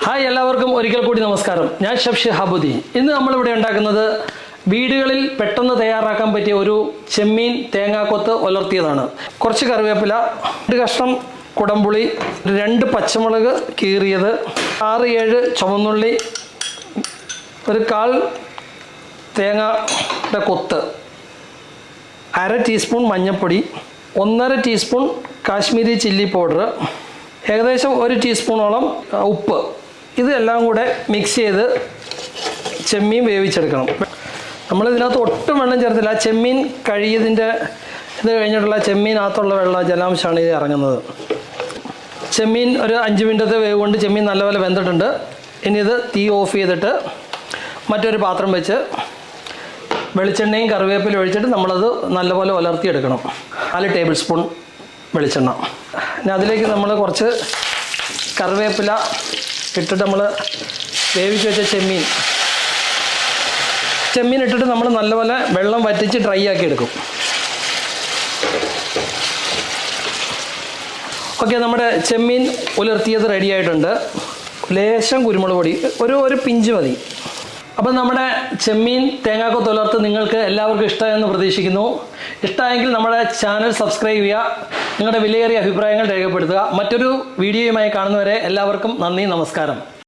Hi എല്ലാവർക്കും ഒരിക്കൽ കൂടി നമസ്കാരം. ഞാൻ ഷബ്ഷി ഷിഹാബുദ്ദീൻ ഇന്ന് നമ്മളിവിടെ ഉണ്ടാക്കുന്നത് വീടുകളിൽ പെട്ടെന്ന് തയ്യാറാക്കാൻ പറ്റിയ ഒരു ചെമ്മീൻ തേങ്ങാക്കൊത്ത് ഉലർത്തിയതാണ് കുറച്ച് കറിവേപ്പില ഒരു കഷ്ണം കുടംപുളി രണ്ട് പച്ചമുളക് കീറിയത് ആറ് ഏഴ് ചുവന്നുള്ളി ഒരു കാൽ തേങ്ങയുടെ കൊത്ത് അര ടീസ്പൂൺ മഞ്ഞൾപ്പൊടി ഒന്നര ടീസ്പൂൺ കാശ്മീരി ചില്ലി പൗഡർ ഏകദേശം ഒരു ടീസ്പൂണോളം ഉപ്പ് ഇതെല്ലാം കൂടെ മിക്സ് ചെയ്ത് ചെമ്മീൻ വേവിച്ചെടുക്കണം. നമ്മൾ ഇതിനകത്ത് ഒട്ടും വെള്ളം ചേർത്തില്ല. ചെമ്മീൻ കഴിയതിന്റെ ഇത് കഴിഞ്ഞിട്ടുള്ള ചെമ്മീനകത്തുള്ള വെള്ളം ജലാംശമാണ് ഇത് ഇറങ്ങുന്നത്. ചെമ്മീൻ ഒരു അഞ്ച് മിനിറ്റത്തെ വേവ് കൊണ്ട് ചെമ്മീൻ നല്ലപോലെ വെന്തിട്ടുണ്ട്. ഇനി ഇത് തീ ഓഫ് ചെയ്തിട്ട് മറ്റൊരു പാത്രം വെച്ച് വെളിച്ചെണ്ണയും കറിവേപ്പിലും ഒഴിച്ചിട്ട് നമ്മളത് നല്ലപോലെ ഉലർത്തിയെടുക്കണം നാല് ടേബിൾ സ്പൂൺ വെളിച്ചെണ്ണ. പിന്നെ അതിലേക്ക് നമ്മൾ കുറച്ച് കറിവേപ്പില ഇട്ടിട്ട് നമ്മൾ വേവിച്ച് വെച്ച ചെമ്മീൻ. ചെമ്മീൻ ഇട്ടിട്ട് നമ്മൾ നല്ലപോലെ വെള്ളം വറ്റിച്ച് ഡ്രൈ ആക്കി എടുക്കും. ഓക്കെ നമ്മുടെ ചെമ്മീൻ ഉലർത്തിയത് റെഡി ആയിട്ടുണ്ട്. ലേശം കുരുമുളക് പൊടി ഒരു ഒരു പിഞ്ച് മതി. അപ്പം നമ്മുടെ ചെമ്മീൻ തേങ്ങാക്കൊത്ത് ഉലർത്ത് നിങ്ങൾക്ക് എല്ലാവർക്കും ഇഷ്ടമായെന്ന് പ്രതീക്ഷിക്കുന്നു. ഇഷ്ടമായെങ്കിൽ നമ്മുടെ ചാനൽ സബ്സ്ക്രൈബ് ചെയ്യുക നിങ്ങളുടെ വിലയേറിയ അഭിപ്രായങ്ങൾ രേഖപ്പെടുത്തുക. മറ്റൊരു വീഡിയോയുമായി കാണുന്നവരെ എല്ലാവർക്കും നന്ദി നമസ്കാരം.